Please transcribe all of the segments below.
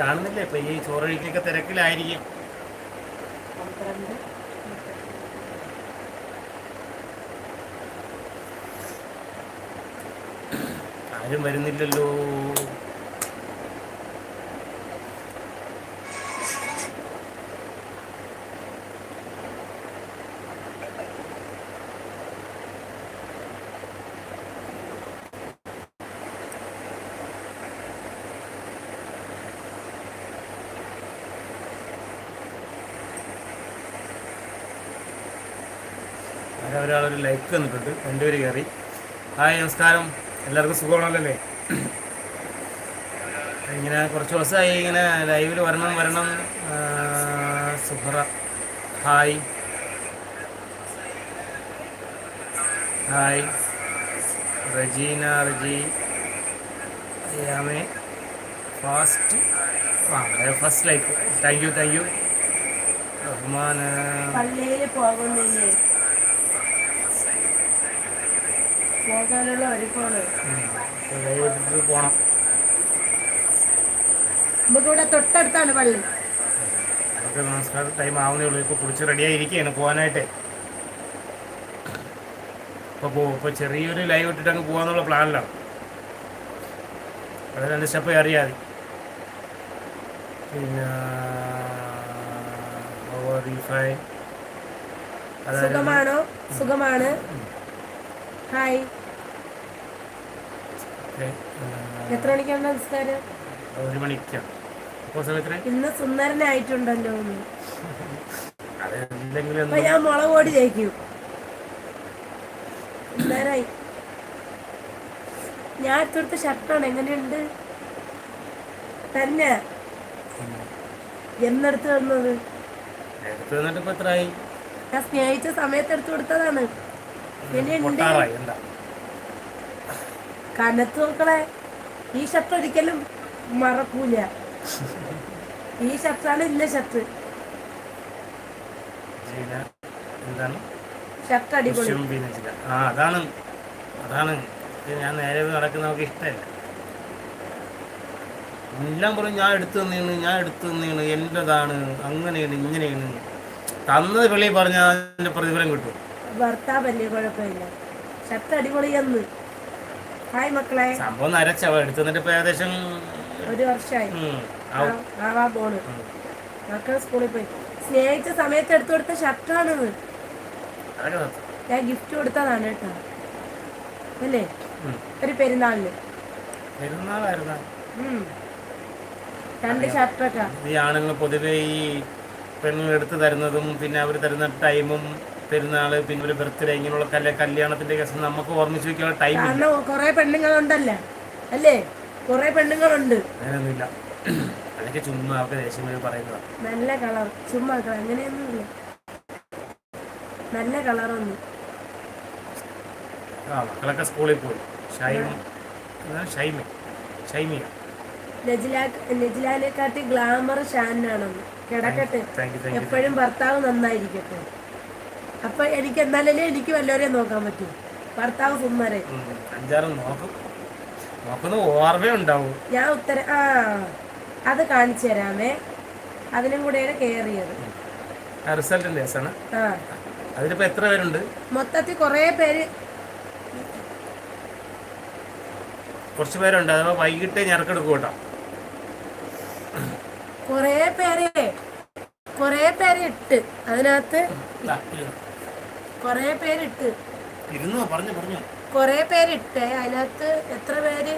കാണുന്നില്ല? ഇപ്പൊ ഈ ചോറഴിക്കൊക്കെ തിരക്കിലായിരിക്കും. ആരും വരുന്നില്ലല്ലോ. അങ്ങനെ ഒരാളൊരു ലൈക്ക് തന്നിട്ടുണ്ട് രണ്ടുപേര് കയറി. ഹായ് നമസ്കാരം. എല്ലാവർക്കും സുഖമാണല്ലേ ഇങ്ങനെ കുറച്ച് ദിവസമായി ഇങ്ങനെ ലൈവിൽ വരണം വരണം. സുഹറ ഹായ്. ഹായ്. റജീന റജി യാമേ. ഫാസ്റ്റ് ആ first like thank you thank you Rahman പള്ളിയിൽ പോകുന്നില്ലേ പോകാനുള്ള ഒരുക്കമാണ് പോകണം നമുക്കിവിടെ തൊട്ടടുത്താണ് പള്ളി. നമുക്ക് നമസ്കാരം ടൈം ആവുന്നേ ഉള്ളൂ. ഇപ്പോൾ കുളിച്ച് റെഡിയായി ഇരിക്കുകയാണ് പോകാനായിട്ട് ഇപ്പോൾ പോകും ഇപ്പോൾ ചെറിയൊരു ലൈവ് ഇട്ടിട്ട് അങ്ങ് പോകാന്നുള്ള പ്ലാനിലാണ് അത് രണ്ട് സ്റ്റെപ്പ് അറിയാതെ പിന്നെ സുഖമാണോ? സുഖമാണ്. ഹായ് എത്ര മണിക്കാണ് നമസ്കാരം? ഒരു മണിക്കാണ് ഇന്ന് സുന്ദരനായിട്ടുണ്ടല്ലോ അപ്പൊ ഞാൻ മുളക് പൊടി ജയിക്കും സുന്ദരായി. ഞാൻ എടുത്തെടുത്ത ഷർട്ടാണ്. എങ്ങനെയുണ്ട്? തന്നെ. എന്നെടുത്ത് തന്നത് ഞാൻ സ്നേഹിച്ച സമയത്ത് എടുത്തു കൊടുത്തതാണ്. എങ്ങനെയുണ്ട് കനത്ത് മക്കളെ ഈ ഷർട്ട് ഒരിക്കലും മറക്കൂല. ഈ ഷർട്ടാണ് ഇല്ല ഷർട്ട്. ഷർട്ട് അടിപൊളി. ആ അതാണ്. അതാണ്. ഞാൻ നേരെ നടക്കുന്ന നമുക്ക് ഇഷ്ടമല്ല എല്ലാം പറയും ഞാൻ എടുത്തു തന്നെയാണ് ഞാൻ എടുത്തു തന്നെയാണ് എന്റെതാണ് അങ്ങനെയാണ് ഇങ്ങനെയാണ്. തന്നത് വെളിയിൽ പറഞ്ഞാൽ പ്രതിഫലം കിട്ടും. ഭർത്താവല്ലേ കുഴപ്പമില്ല. ഷർട്ട് അടിപൊളിയെന്ന്. ഹായ് മക്കളെ. സംഭവം നരച്ചവ എടുത്തു തന്നിട്ട് ഇപ്പം ഏകദേശം ഒരു വർഷമായി ആവും. പോണ്. ഉം. സ്കൂളിൽ പോയി. സ്നേഹിച്ച സമയത്ത് എടുത്തു കൊടുത്ത ഷർട്ടാണ് അതൊക്കെ സത്യം. ഞാൻ ഗിഫ്റ്റ് കൊടുത്തതാണ് കേട്ടോ. അല്ലേ? ഒരു പെരുന്നാളിന്. രണ്ട് ഷർട്ടൊക്കെ. ഈ ആണുങ്ങൾ പൊതുവെ ഈ പെണ്ണുങ്ങൾ എടുത്തു തരുന്നതും പിന്നെ അവർ തരുന്ന ടൈമും പെരുന്നാൾ പിന്നെ ഒരു ബർത്ത്ഡേ ഇങ്ങനെയുള്ള കല്യ കല്യാണത്തിന്റെ കേസ് നമുക്ക് ഓർമ്മിച്ച് വെക്കാനുള്ള ടൈം കാരണം കുറെ പെണ്ണുങ്ങളുണ്ടല്ല? അല്ലേ? കുറെ പെണ്ണുങ്ങളുണ്ട്. അങ്ങനെയൊന്നുമില്ല. അതൊക്കെ ചുമ്മാ അവർക്ക് ദേഷ്യം വരും പറയുന്നതാണ് നല്ല കളർ ചുമ്മാ അങ്ങനെയൊന്നുമില്ല. നല്ല കളറൊന്നും ആ മക്കളൊക്കെ സ്കൂളിൽ പോയി. ഷൈമ എന്താണ് ഷൈമ. ഷൈമിയ. നജില നജിലാനെക്കാട്ടി ഗ്ലാമർ ഷാനാണെന്ന് കിടക്കട്ടെ. എപ്പോഴും ഭർത്താവ് നന്നായിരിക്കട്ടെ. അപ്പൊ എനിക്ക് എന്നാലല്ലേ എനിക്ക് വല്ലവരെയും നോക്കാൻ പറ്റൂ. ഭർത്താവ് അഞ്ചാറ് നോക്കും. നോക്കുന്ന ഓർമ്മയുണ്ടാവും ഞാൻ ഉത്തര ആ അത് കാണിച്ചു തരാമേ. അതിനും കൂടെയാണ് കയറിയത്. ആ റിസൾട്ടിന്റെ കേസാണ് ആ. അതിലിപ്പോ എത്ര പേരുണ്ട്? മൊത്തത്തിൽ കുറേ പേര് കുറച്ച് പേരുണ്ട്. അഥവാ വൈകിട്ട് ഞെറക്കെടുക്കും കേട്ടോ. കുറേ പേരെ കുറേ പേര് ഇട്ട് അതിനകത്ത്. കുറേ പേരിട്ട്. ഇരുന്നോ? പറഞ്ഞു പറഞ്ഞു. കുറേ പേരിട്ട് അതിനകത്ത് എത്ര പേര്?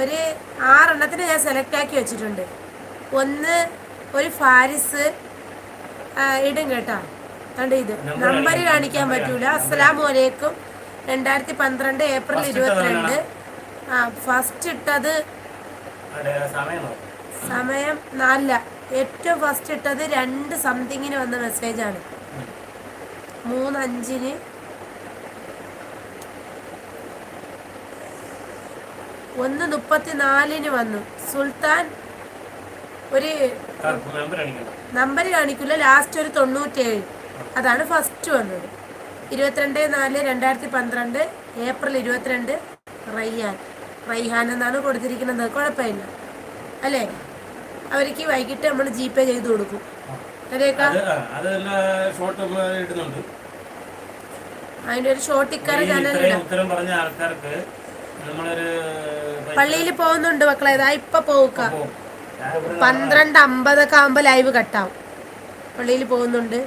ഒരു ആറെണ്ണത്തിന് ഞാൻ സെലക്ട് ആക്കി വെച്ചിട്ടുണ്ട്. ഒന്ന് ഒരു ഫാരിസ് ഇടും കേട്ടോ. കണ്ട ഇത്? നമ്പർ കാണിക്കാൻ പറ്റൂല. അസ്സലാമു അലൈക്കും. രണ്ടായിരത്തി പന്ത്രണ്ട് ഏപ്രിൽ ഇരുപത്തിരണ്ട്. ആ ഫസ്റ്റ് ഇട്ടത് സമയം നാലില ഏറ്റവും ഫസ്റ്റ് ഇട്ടത് രണ്ട് സംതിങ്ങിന് വന്ന മെസ്സേജാണ് മൂന്ന് അഞ്ചിന് ഒന്ന് മുപ്പത്തിനാലിന് വന്നു. സുൽത്താൻ ഒരു നമ്പർ കാണിക്കില്ല. ലാസ്റ്റ് ഒരു തൊണ്ണൂറ്റേഴ്. അതാണ് ഫസ്റ്റ് വന്നത്. ഇരുപത്തിരണ്ട് നാല് രണ്ടായിരത്തി പന്ത്രണ്ട് ഏപ്രിൽ ഇരുപത്തിരണ്ട് റയ്യാൻ. റയ്ഹാൻ എന്നാണ് കൊടുത്തിരിക്കുന്നത്. കുഴപ്പമില്ല. അല്ലേ? അവർക്ക് വൈകിട്ട് നമ്മൾ ജി പേ ചെയ്ത് കൊടുക്കും. അതിന്റെ ഒരു ഷോർട്ട് ഉത്തരം പറഞ്ഞ ആൾക്കാർക്ക് നമ്മളൊരു പള്ളിയിൽ പോകുന്നുണ്ട് മക്കളെ. ഇതാ ഇപ്പൊ പോവുക. പന്ത്രണ്ട് അമ്പതൊക്കെ ആവുമ്പോ ലൈവ് കട്ടാവും പള്ളിയിൽ പോകുന്നുണ്ട്.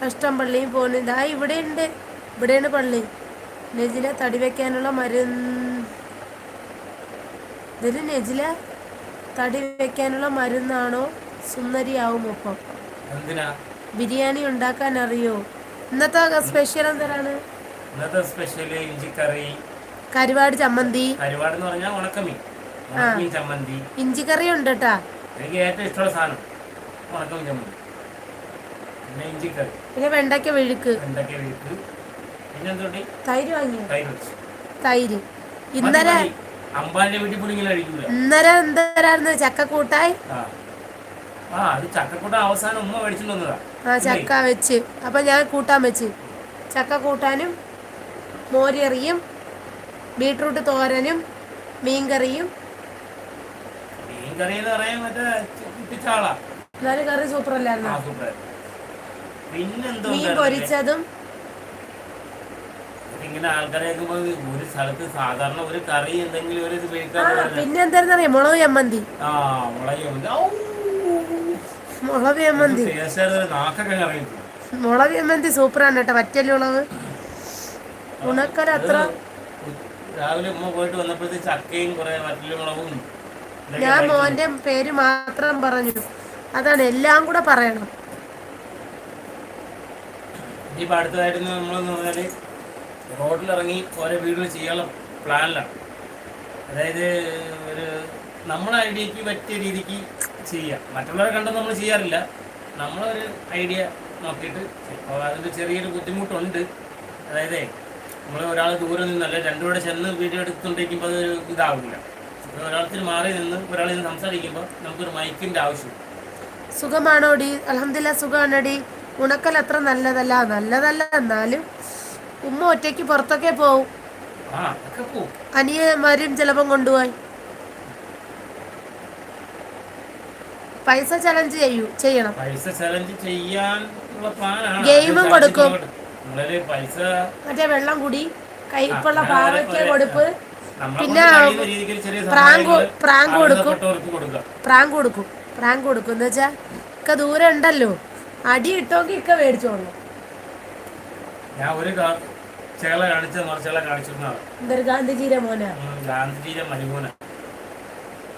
കഷ്ടം പള്ളിയിൽ പോകുന്നു. ഇതാ ഇവിടെ ഉണ്ട്. ഇവിടെയാണ് പള്ളി. നെജില തടി വെക്കാനുള്ള മരുന്ന്. ഇതിൽ നെജില തടി വെക്കാനുള്ള മരുന്നാണോ? സുന്ദരിയാവും ഒപ്പം. ബിരിയാണി ഉണ്ടാക്കാൻ അറിയോ ഇന്നത്തെ സ്പെഷ്യൽ എന്താണ്? ഇന്നത്തെ സ്പെഷ്യൽ ഇഞ്ചിക്കറി കരുവാട് ചമ്മന്തി. കരുവാട് എന്ന് പറഞ്ഞാൽ ഉണക്കമീൻ. ഉണക്കമീൻ ചമ്മന്തി. ഇഞ്ചിക്കറി ഉണ്ട് കേട്ടാ എനിക്ക് ഏറ്റവും ഇഷ്ടമുള്ള സാധനം ഉണക്കമീൻ ചമ്മന്തി. പിന്നെ ഇഞ്ചിക്കറി. പിന്നെ വെണ്ടയ്ക്ക വിഴുക്ക് വെണ്ടയ്ക്ക വെഴുക്ക് പിന്നെ എന്തുണ്ടി? തൈര് വാങ്ങി തൈര് തൈര്. ഇന്നലെ അമ്പാലിന്റെ വീട്ടിൽ പോലും ഇങ്ങനെ കഴിക്കൂല. ഇന്നലെ എന്തരായിരുന്നു? ചക്ക കൂട്ടായി ആ ആ അത് ചക്കക്കൂട്ട അവസാനം ഉമ്മ മേടിച്ചിട്ട് വന്നതാ. ആ ചക്ക വെച്ച്. അപ്പൊ ഞാൻ കൂട്ടാൻ വെച്ച്. ചക്ക കൂട്ടാനും മോരിയറിയും ബീട്രൂട്ട് തോരനും മീൻകറിയും. മീൻ കറി എന്ന് പറയാൻ മറ്റേ കുട്ടിച്ചാളാ എന്നാലും കറി സൂപ്പർ അല്ലായിരുന്നു പിന്നെന്തോ മീൻ പൊരിച്ചതും. ഇങ്ങനെ ഒരു സ്ഥലത്ത് സാധാരണ ഒരു കറി എന്തെങ്കിലും ഒരു ഇത് പിന്നെ എന്തായിരുന്നു മുളക് ചമ്മന്തി. ആ മുളക് ചമ്മന്തി. ഔ! മുളക് ചമ്മന്തി മുളക് ചമ്മന്തി സൂപ്പറാണ് കേട്ടോ. വറ്റലുളവ് ഉണക്കൽ അത്ര രാവിലെ ഉമ്മ പോയിട്ട് വന്നപ്പോഴത്തേക്ക് ചക്കയും കുറെ വറ്റലും മുളകും ഞാൻ. മോന്റെ പേര് മാത്രം പറഞ്ഞു. അതാണ് എല്ലാം കൂടെ പറയണം. ഇനിയിപ്പോൾ അടുത്തതായിട്ട് നമ്മളെന്ന് പറഞ്ഞാൽ റോഡിലിറങ്ങി ഓരോ വീടുകൾ ചെയ്യാനുള്ള പ്ലാനിലാണ്. അതായത് ഒരു നമ്മുടെ ഐഡിയക്ക് പറ്റിയ രീതിക്ക് ചെയ്യാം. മറ്റുള്ളവരെ കണ്ടും നമ്മൾ ചെയ്യാറില്ല. നമ്മളൊരു ഐഡിയ നോക്കിയിട്ട് അപ്പോൾ അതിന്റെ ചെറിയൊരു ബുദ്ധിമുട്ടുണ്ട്. അതായത് നമ്മൾ ഒരാൾ ദൂരെ നിന്നല്ല രണ്ടുകൂടെ ചെന്ന് വീഡിയോ എടുത്തുകൊണ്ടിരിക്കുമ്പോൾ അതൊരു ഇതാവില്ല. അപ്പോൾ ഒരാളത്തിന് മാറി നിന്ന് ഒരാളിൽ നിന്ന് സംസാരിക്കുമ്പോൾ നമുക്കൊരു മൈക്കിന്റെ ആവശ്യം സുഖമാണോടി അലഹമില്ല സുഖമാണോടി ഉണക്കൽ അത്ര നല്ലതല്ല? നല്ലതല്ല എന്നാലും ഉമ്മ ഒറ്റയ്ക്ക് പുറത്തൊക്കെ പോവും. അനിയന്മാരും ചിലപ്പം കൊണ്ടുപോയി. പൈസ ചലഞ്ച് ചെയ്യൂ ചെയ്യണം. പൈസ ചലഞ്ച് പ്ലാനാണ് ഗെയിമും കൊടുക്കും. പൈസ മറ്റേ വെള്ളം കുടി കൈപ്പുള്ള പാവയ്ക്ക് കൊടുപ്പ്. പിന്നെ പ്രാങ്ക് പ്രാങ്ക് കൊടുക്കും. പ്രാങ്ക് കൊടുക്കും. പ്രാങ്ക് കൊടുക്കും. എന്ന് വെച്ചാ ഇക്ക ദൂരം ഉണ്ടല്ലോ. അടി ഇട്ടോക്കി ഇക്ക മേടിച്ചോളൂ. ഞാൻ ഒരു ചേള കാണിച്ചു മറിച്ചേള കാണിച്ചിരുന്നതാണ്. എന്തൊരു ഗാന്ധിജീര മോനാ. ഗാന്ധിജീര മരുമോന.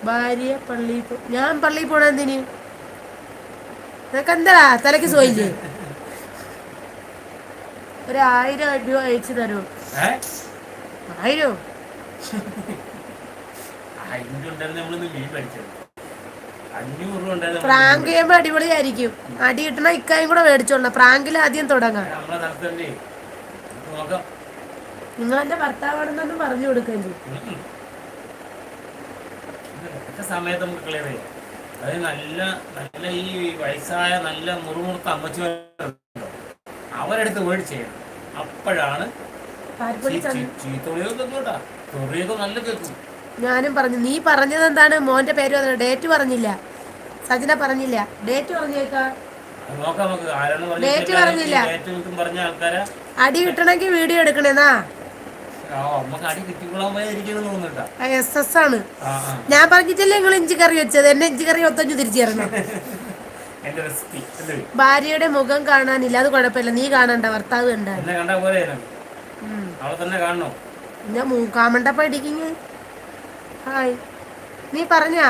ഭാര്യ പള്ളി പോ ഞാൻ പള്ളിയിൽ പോണ എന്തിന്? നിനക്ക് എന്താ തലക്ക് സോയില്ലേ ഒരു ആയിരം രൂപ അയച്ചു തരൂ? ആയിരം? പ്രാങ്ക് ചെയ്യുമ്പോ അടിപൊളിയായിരിക്കും. അടി കിട്ടണ ഇക്കായും കൂടെ മേടിച്ചോളണം പ്രാങ്കിൽ ആദ്യം തുടങ്ങാം. നിങ്ങൾ എന്റെ ഭർത്താവാണെന്നൊന്നും പറഞ്ഞു കൊടുക്കേണ്ടി ചെയ്യും ഒക്കെ സമയത്ത് നമുക്ക് ക്ലിയർ ചെയ്യാം. അത് നല്ല നല്ല ഈ വയസ്സായ നല്ല മുറുമുറുത്ത അമ്മച്ചിമാരുണ്ടോ അവരെടുത്ത് വേർഡ് ചെയ്യണം. അപ്പോഴാണ് ചീത്തോളിയൊക്കെ നല്ല കേൾക്കും. ഞാനും പറഞ്ഞു നീ പറഞ്ഞത് എന്താണ്? മോന്റെ പേര് പറഞ്ഞു ഡേറ്റ് പറഞ്ഞില്ല. സജന പറഞ്ഞില്ല. ഡേറ്റ് പറഞ്ഞേക്കാം. ഡേറ്റ് പറഞ്ഞില്ല. അടി കിട്ടണമെങ്കിൽ വീഡിയോ എടുക്കണേന്നാ എസ് എസ് ആണ്. ഞാൻ പറഞ്ഞിട്ടല്ലേ നിങ്ങൾ ഇഞ്ചി കറി വെച്ചത്? എന്നെ ഇഞ്ചി കറി ഒത്തഞ്ഞു തിരിച്ചു തരണം. എന്റെ ഭാര്യയുടെ മുഖം കാണാനില്ല അത് കുഴപ്പമില്ല. നീ കാണണ്ട ഭർത്താവ് കണ്ട. ഞാൻ ഹായ്. നീ പറഞ്ഞാ?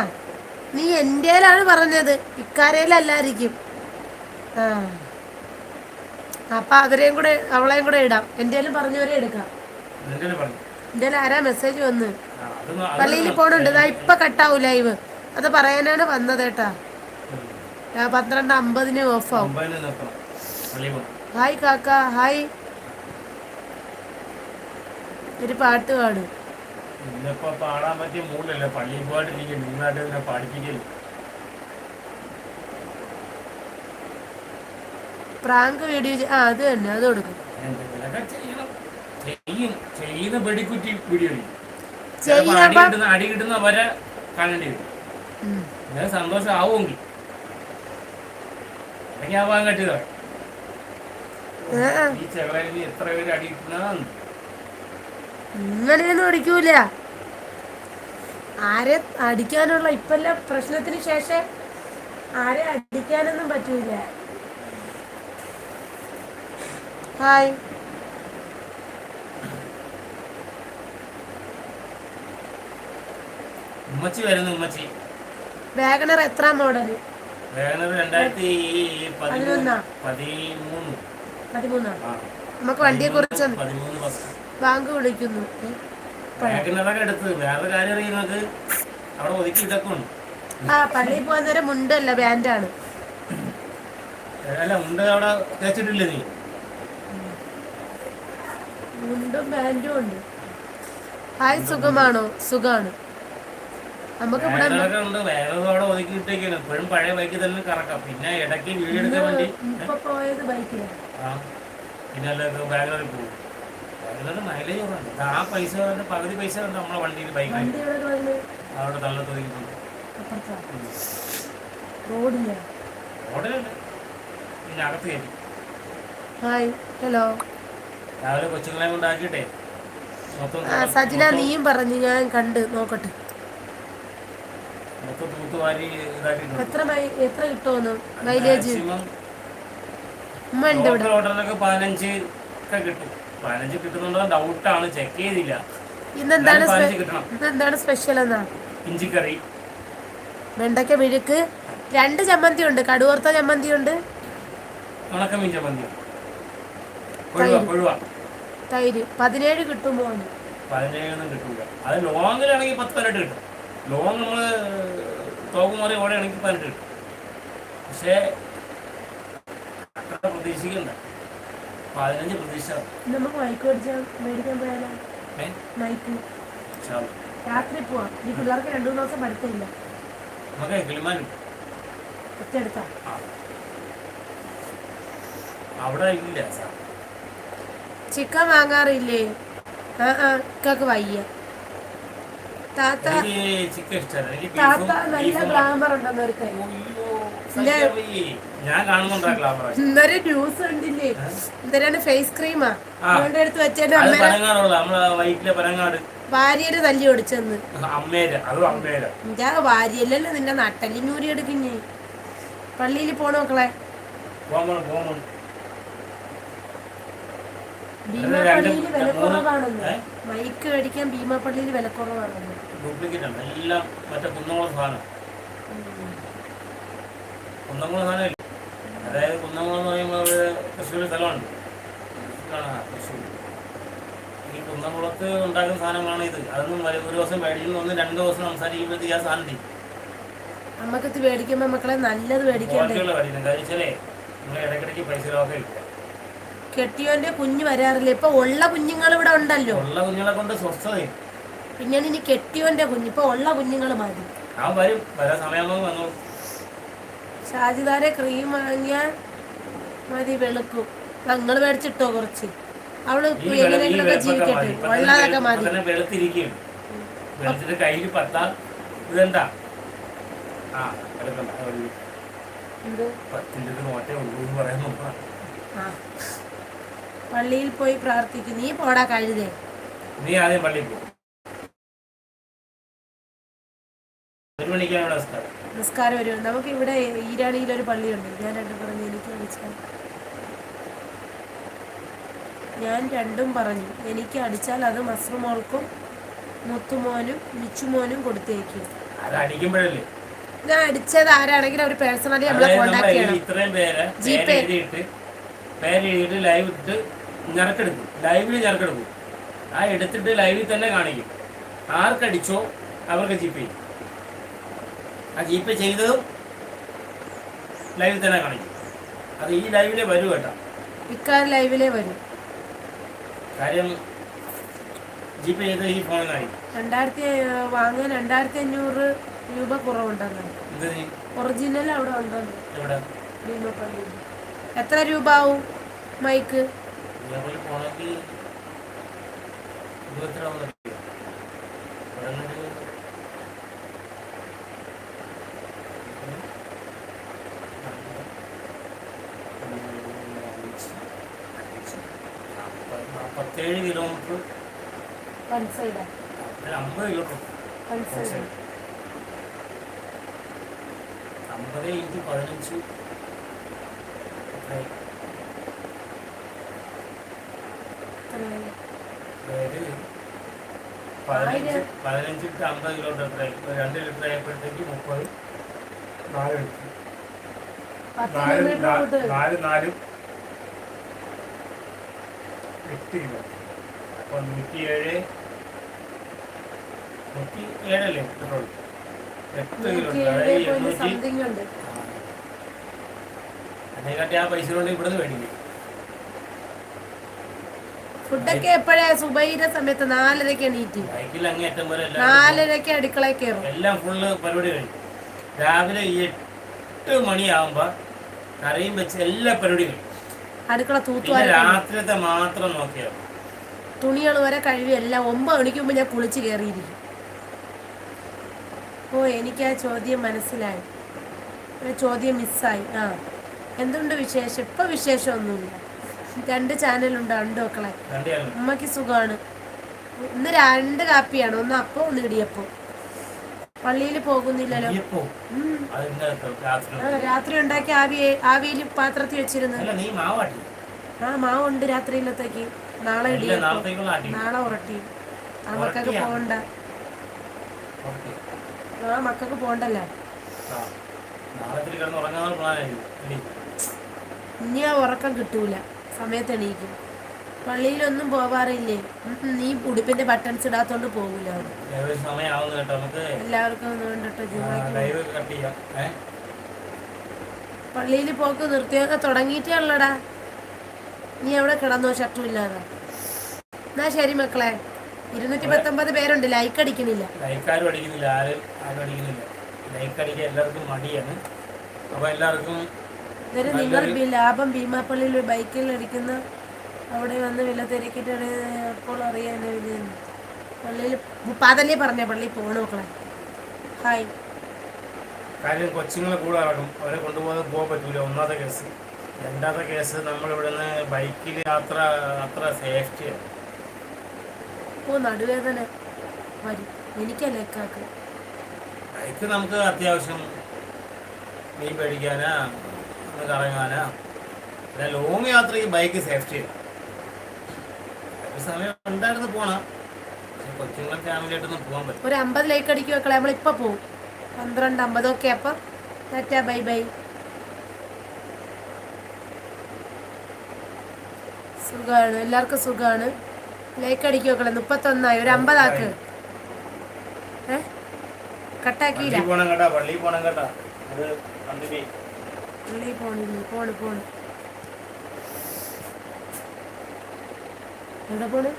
നീ എന്റേലാണ് പറഞ്ഞത്. ഇക്കാരയിലല്ലായിരിക്കും ആ. അപ്പൊ അവരെയും കൂടെ അവളെയും കൂടെ ഇടാം. എന്തേലും പറഞ്ഞവരെ എടുക്കാം. എന്തേലും ആരാ മെസ്സേജ് വന്ന്? പള്ളിയിൽ പോണുണ്ട്. ഇതാ ഇപ്പൊ കട്ടാവൂ ലൈവ് അത് പറയാനാണ് വന്നത് കേട്ടാ. പന്ത്രണ്ട് അമ്പതിന് ഓഫ് ആവും. ഒമ്പതിന് നിർത്തണം പള്ളി ഹായ് കാക്ക ഹായ്. ഒരു പാട്ട് പാടും. ഇന്നിപ്പോ പാടാൻ പറ്റിയ മൂടല്ലേ? പള്ളിയിൽ പോയിട്ടിരിക്കും. നിങ്ങളായിട്ട് ഇതിനെ പാടിപ്പിക്കൽ. പ്രാങ്ക് വീഡിയോ ആ അത് തന്നെ. അത് കൊടുക്കും. ചെയ്യും ചെയ്യുന്ന വെടിക്കുറ്റി ചെയ്യാൻ അടി കിട്ടുന്ന അടി കിട്ടുന്ന വരെ കാണേണ്ടി വരും. നിങ്ങൾക്ക് സന്തോഷം ആവുമെങ്കിൽ അല്ലെങ്കിൽ കെട്ടിയതാ ആ, ആ. ഈ ചെവറയിൽ എത്ര പേര് അടി ഇങ്ങനെയൊന്നും അടിക്കൂല. ആരെ അടിക്കാനുള്ള ഇപ്പല്ല പ്രശ്നത്തിന് ശേഷം ആരെ അടിക്കാനൊന്നും പറ്റൂല. ഹായ്. ഉമ്മച്ചി വരുന്നു ഉമ്മച്ചി. വാഗണർ എത്ര മോഡൽ? വേഗനർ രണ്ടായിരത്തി പതിമൂന്ന്? പതിമൂന്നാണ് നമുക്ക് വണ്ടിയെ കുറിച്ച് ബാങ്ക് വിളിക്കുന്നു. വാഗണറൊക്കെ എടുത്ത്. വേറെ കാര്യം അറിയുന്നത് അവിടെ ഒതുക്കി ഇട്ടൊക്കെയുണ്ട് ആ പള്ളിയിൽ പോകാൻ നേരം മുണ്ടല്ല ബാൻഡാണ്. അല്ല ഉണ്ട് അവിടെ തേച്ചിട്ടില്ല നീ? മുണ്ടും ബാൻഡും ഉണ്ട്. ഹായ് സുഖമാണോ? സുഖാണ്. നമുക്ക് ഇവിടെ ഇപ്പോഴും പഴയ ബൈക്കിൽ തന്നെ കറക്കാം. പിന്നെ ഇടയ്ക്ക് വീഡിയോ എടുക്കാൻ വേണ്ടി. ഇപ്പൊ പോയത് ബൈക്കിലാണ് ആ. പിന്നെ അല്ല ബാംഗ്ലൂരിൽ പോകും ബാംഗ്ലൂർ മൈലേജ് ആ പൈസ പകുതി പൈസ നമ്മളെ വണ്ടിയിൽ അവിടെ തള്ളത്ത് ഒതുക്കിയിട്ടുണ്ട് അപ്പുറത്താ. റോഡില്ല ഓടലുണ്ട് പിന്നെ അകത്ത് കയറ്റി. ഹായ്. ഹലോ. രാവിലെ കൊച്ചുങ്ങളെ കൊണ്ടാക്കിയിട്ടേ. മൊത്തം സജിന നീയും പറഞ്ഞു ഞാൻ കണ്ട്. നോക്കട്ടെ. എത്ര എത്ര കിട്ടുമെന്ന്? മൈലേജ് മാക്സിമം ഉമ്മ ഉണ്ട് ഇവിടെ. ലോക്കൽ ഓർഡറിനൊക്കെ പതിനഞ്ച് ഒക്കെ കിട്ടും. പതിനഞ്ച് കിട്ടുന്നുണ്ടോ ഡൗട്ടാണ് ചെക്ക് ചെയ്തില്ല. ഇന്നെന്താണ് ഇന്നെന്താണ് സ്പെഷ്യൽ എന്നാ? ഇഞ്ചിക്കറി. വെണ്ടക്ക മെഴുക്ക്. രണ്ട് ചമ്മന്തി ഉണ്ട്. കടുവർത്ത ചമ്മന്തി ഉണ്ട്. ഉണക്കമീൻ ചമ്മന്തി. തൈര്. പതിനേഴ് കിട്ടുമോ എന്ന്. പതിനേഴൊന്നും കിട്ടൂല. അത് ലോങ്ങിലാണെങ്കിൽ പത്ത് പതിനെട്ട് കിട്ടും. ലോങ് നമ്മൾ തോക്കുമാറി ഓടെയാണെങ്കിൽ പതിനെട്ട് കിട്ടും. പക്ഷേ അത്ര പ്രതീക്ഷിക്കണ്ട. പതിനഞ്ച് പ്രതീക്ഷ നമുക്ക് മൈക്ക് മേടിച്ചാൽ മേടിക്കാൻ പോയാലോ? ഏ? മൈക്ക് ശാലം. രാത്രി പോവാം. ഈ പിള്ളേർക്ക് രണ്ടു മൂന്ന് ദിവസം പഠിത്തമില്ല. നമുക്ക് കിളിമാനും ഒറ്റെടുത്താ ആ. അവിടെ ഇല്ല ചിക്കൻ വാങ്ങാറില്ലേ? ആ ആ ഇക്കൊക്കെ വയ്യ. താത്ത താത്ത നല്ല ഗ്ലാമർ ഉണ്ടെന്ന് ഒരു കൈ. അയ്യോ, സഹിക്കാൻ വയ്യേ. ഞാൻ കാണുന്നുണ്ടാ ഗ്ലാമർ ഇന്നൊരു ന്യൂസ് ഉണ്ടില്ലേ എന്തിനാണ് ഫേസ് ക്രീമാ. അതുകൊണ്ട് എടുത്ത് വെച്ചേന്റെ അമ്മ ഭാര്യയുടെ തല്ലി ഓടിച്ചെന്ന് നിന്റെ ഭാര്യയല്ലല്ലോ നിന്റെ നട്ടലിഞ്ഞൂരി എടുക്കുന്നേ. പള്ളിയിൽ പോണ മക്കളെ. ഭീമാ പള്ളിയിൽ വില കുറവാണെന്ന്? മൈക്ക് മേടിക്കാൻ ഭീമാ പള്ളിയിൽ വില കുറവാണെന്ന്. ഡ്യൂപ്ലിക്കേറ്റ് ആണ്. എല്ലാം മറ്റേ കുന്നംകുളം സാധനം. കുന്നംകുളം സാധനമില്ല അതായത് കുന്നംകുളം എന്ന് പറയുമ്പോൾ ഒരു തൃശ്ശൂർ സ്ഥലമാണ്. തൃശ്ശൂരാണ് ആ, തൃശ്ശൂർ ഈ കുന്നംകുളത്ത് ഉണ്ടാക്കുന്ന സാധനങ്ങളാണ് ഇത്. അതൊന്നും ഒരു ദിവസം മേടിക്കുന്നു ഒന്ന് രണ്ട് ദിവസം സംസാരിക്കുമ്പോഴത്തേക്ക് ആ സാധനം നമ്മക്ക് ഇത് മക്കളെ നല്ലത് മേടിക്കണ്ടേ? ഇടയ്ക്കിടയ്ക്ക് പൈസ ഇല്ല കെട്ടിയോന്റെ കുഞ്ഞ് വരാറില്ല? ഇപ്പൊ ഉള്ള കുഞ്ഞുങ്ങൾ ഇവിടെ ഉണ്ടല്ലോ. ഉള്ള കുഞ്ഞുങ്ങളെ കൊണ്ട് സ്വസ്ഥതയും പിന്നെ ഇനി കെട്ടിയോന്റെ കുഞ്ഞ് ഇപ്പൊ ഉള്ള കുഞ്ഞുങ്ങൾ മതി. ഷാജിദാരെ ക്രീം വാങ്ങിയ മതി വെളുക്കും. നിങ്ങൾ മേടിച്ചിട്ടോ കുറച്ച്. അവൾ എങ്ങനെയെങ്കിലൊക്കെ ജീവിക്കട്ടെ. വെള്ളാതൊക്കെ മതി. കയ്യിൽ പത്താ ഇതെന്താ? ആ എടുക്കണ്ട. പത്തിന്റെ ഒരു നോട്ടേ ഉള്ളൂ എന്ന് പറയാൻ നോക്കാം ആ. പള്ളിയിൽ പോയി പ്രാർത്ഥിക്കും. നീ പോടാ കഴുതേ. നീ ആദ്യം പള്ളിയിൽ പോകും ഒരു സ്ഥലം നിസ്കാരം വരും നമുക്ക് ഇവിടെ ഈരാണിയിൽ ഒരു പള്ളിയുണ്ട്. ഞാൻ രണ്ടും പറഞ്ഞു എനിക്ക് അടിച്ചാൽ. ഞാൻ രണ്ടും പറഞ്ഞു എനിക്ക് അടിച്ചാൽ അത് മസ്റുമോൾക്കും മുത്തുമോനും മിച്ചുമോനും കൊടുത്തേക്കും. അത് അടിക്കുമ്പോഴല്ലേ? ഞാൻ അടിച്ചത് ആരാണെങ്കിലും അവർ പേഴ്സണലി നമ്മളെ കോണ്ടാക്ട് ചെയ്യണം. ഇത്രയും പേരെ ജിപേ. പേര് എഴുതിയിട്ട് ലൈവ് ഇട്ട് ഞറക്കെടുക്കും ലൈവിൽ ഞറക്കെടുക്കും ആ എടുത്തിട്ട് ലൈവിൽ തന്നെ കാണിക്കും. ആർക്കടിച്ചോ അവർക്ക് ജിപേ ചെയ്യും. ആ ജിപേ ചെയ്തതും ലൈവിൽ തന്നെ കാണിക്കും. അത് ഈ ലൈവിലെ വരൂ കേട്ടോ. ഇക്കാർ ലൈവിലേ വരും. കാര്യം ജിപേ ചെയ്തത് ഈ ഫോണിനായി രണ്ടായിരത്തി വാങ്ങാൻ രണ്ടായിരത്തി അഞ്ഞൂറ് രൂപ കുറവുണ്ടെന്ന്. ഒറിജിനൽ അവിടെ ഉണ്ടെന്ന്. ഭീമപ്പള്ളിയിൽ എത്ര രൂപ ആവും മൈക്ക് പോണെങ്കിൽ ഇരുപത്തിരണ്ട് ഇവിടെ നിന്നൊരു അമ്പത്തേഴ് കിലോമീറ്റർ അമ്പത് കിലോമീറ്റർ ഇഞ്ച് പതിനഞ്ച്. പതിനഞ്ചിട്ട് അതായത് പതിനഞ്ച് പതിനഞ്ച് ടു അമ്പത് കിലോമീറ്റർ എത്രയായി രണ്ട് ലിറ്റർ ആയപ്പോഴത്തേക്ക് മുപ്പത് നാല് ലിറ്റർ നാല് നാല് നാലും എട്ട് കിലോ അപ്പോൾ നൂറ്റി ഏഴ് നൂറ്റി ഏഴല്ലേ പെട്രോൾ എട്ട് അതിനെക്കാട്ടി ആ പൈസ കൊണ്ട് ഇവിടുന്ന് മേടിക്കും. ഫുഡൊക്കെ എപ്പോഴാ? സുബൈയുടെ സമയത്ത് നാലരക്ക് എണീറ്റ്. നാലരക്ക് അടുക്കള കയറും. എല്ലാം ഫുള്ള് പരിപാടി കഴിഞ്ഞു. രാവിലെ എട്ട് മണിയാവുമ്പോ കറിയും വെച്ച് എല്ലാ പരിപാടിയും അടുക്കള തൂത്തുവാരി രാത്രിത്തെ മാത്രം നോക്കിയോ തുണികൾ വരെ കഴുകി എല്ലാം ഒമ്പത് മണിക്ക് മുമ്പ് ഞാൻ കുളിച്ച് കയറിയിരിക്കും. ഓ എനിക്ക് ആ ചോദ്യം മനസ്സിലായി. ചോദ്യം മിസ്സായി. ആ. എന്തുണ്ട് വിശേഷം? ഇപ്പൊ വിശേഷമൊന്നുമില്ല. രണ്ട് ചാനലുണ്ട് രണ്ട് മക്കളെ. ഉമ്മക്ക് സുഖമാണ്. ഇന്ന് രണ്ട് കാപ്പിയാണ്. ഒന്ന് അപ്പം ഒന്ന് ഇടിയപ്പം പള്ളിയിൽ പോകുന്നില്ലല്ലോ. രാത്രി ഉണ്ടാക്കി ആവി ആവിയിൽ പാത്രത്തിൽ വെച്ചിരുന്നു. ആ മാവുണ്ട് രാത്രിയിലത്തേക്ക് നാളെ നാളെ ഉറട്ടി. ആ മക്കൾക്ക് പോകണ്ട. ആ മക്കൾക്ക് പോകണ്ടല്ലോ ഇനി ആ ഉറക്കം കിട്ടൂല. സമയത്ത് എണീക്കും. പള്ളിയിലൊന്നും പോവാറില്ലേ? നീ ഉടുപ്പിന്റെ ബട്ടൺസ് ഇടാത്തോണ്ട് പോകൂല. അവിടെ. ഏകദേശം നമുക്ക്. എല്ലാവർക്കും ഒന്ന് വേണ്ടിട്ട് പള്ളിയിൽ പോക്ക് നിർത്തിയൊക്കെ തുടങ്ങിയിട്ടേ ഉള്ളടാ നീ എവിടെ കിടന്നോ ഷർട്ടും ഇല്ലാതെ. എന്നാ ശരി മക്കളെ. ഇരുന്നൂറ്റി പത്തൊമ്പത് പേരുണ്ട് ലൈക്ക് അടിക്കണില്ല. ലൈക്കാരും അടിക്കുന്നില്ല ആരും ആരും അടിക്കുന്നില്ല. ലൈക്ക് അടിക്കാൻ എല്ലാവർക്കും മടിയാണ്. അപ്പോൾ എല്ലാവർക്കും നിങ്ങൾ ലാഭം ഭീമാപ്പള്ളിയിൽ ബൈക്കിൽ അടിക്കുന്ന അവിടെ വന്ന് വില തിരക്കിട്ട് എപ്പോൾ അറിയാൻ പള്ളിയിൽ പാതല്ലേ പറഞ്ഞ പള്ളി പോണ മക്കളെ. ഹായ് കാര്യം കൊച്ചുങ്ങളെ കൂടെ ഇറങ്ങും അവരെ കൊണ്ടുപോകാൻ പോകാൻ പറ്റൂല. ഒന്നാമത്തെ കേസ് രണ്ടാമത്തെ കേസ് നമ്മൾ ഇവിടുന്ന് ബൈക്കിൽ യാത്ര അത്ര സേഫ്റ്റിയാണ് ഓ നടുവേദന. വരും. എനിക്കല്ല എക്കാക്ക് ബൈക്ക് നമുക്ക് അത്യാവശ്യം മീൻ പേടിക്കാനാ ഒന്ന് കറങ്ങാനാ. പിന്നെ ലോങ് യാത്രയ്ക്ക് ബൈക്ക് സേഫ്റ്റിയാണ് സമയം ഉണ്ടായിരുന്നു പോണം. പക്ഷെ കൊച്ചുങ്ങളെ ഫാമിലി ആയിട്ടൊന്നും പോകാൻ പറ്റും ഒരു അമ്പത് ലൈക്ക് അടിക്കുക വെക്കളെ നമ്മളിപ്പോൾ പോവും. പന്ത്രണ്ട് അമ്പതൊക്കെ അപ്പൊ ടാറ്റാ ബൈ ബൈ സുഖമാണ് എല്ലാവർക്കും സുഖമാണ് ലൈക്ക് അടിക്കുക മുപ്പത്തി മുപ്പത്തൊന്നായി ഒരു അമ്പതാക്ക്. ഏ? കട്ടാക്കിയില്ല? പള്ളി പോണം കേട്ടാ പള്ളി പോണില്ല പോണ് പോണ്. എവിടെ പോണ്?